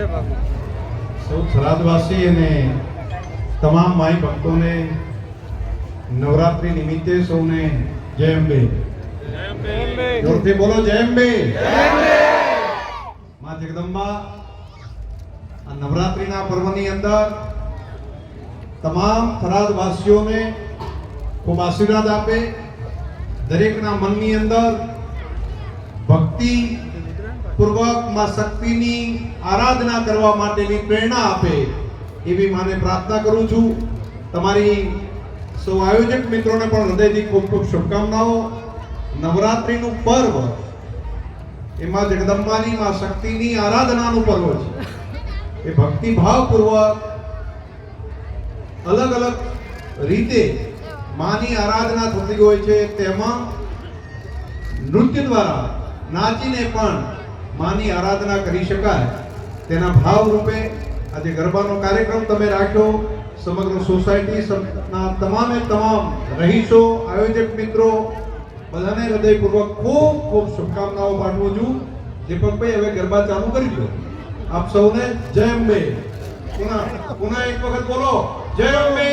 છે બાપુ. સૌ થરાદવાસી અને તમામ માઈ ભક્તોને નવરાત્રી નિમિત્તે સૌને જય અંબે. જોરથી બોલો જય અંબે. માં જગદંબા, આ નવરાત્રીના પર્વની અંદર તમામ થરાદવાસીઓને ખૂબ આશીર્વાદ આપે. દરેકના મનની અંદર ભક્તિ પૂર્વકમાં શક્તિની આરાધના કરવા માટેની પ્રેરણા આપે એવી માને પ્રાર્થના કરું છું. તમારી સૌ આયોજક મિત્રોને પણ હૃદયથી ખૂબ ખૂબ શુભકામનાઓ. નવરાત્રીનું પર્વ એમાં જગદંબાની માં શક્તિની આરાધનાનું પર્વ છે. એ ભક્તિભાવપૂર્વક અલગ અલગ રીતે માની આરાધના થતી હોય છે. તેમાં નૃત્ય દ્વારા નાચીને પણ માની આરાધના કરી શકાય. તેના ભાવ રૂપે આજે ગરબાનો કાર્યક્રમ તમે રાખ્યો. સમગ્ર સોસાયટી તમામે તમામ રહીશો, આયોજક મિત્રો, બધાને હૃદયપૂર્વક ખૂબ ખૂબ શુભકામનાઓ પાઠવું છું. દીપકભાઈ, હવે ગરબા ચાલુ કરી દો. આપ સૌને જય અંબે. પુનઃ પુનઃ એક વખત બોલો. જય અંબે.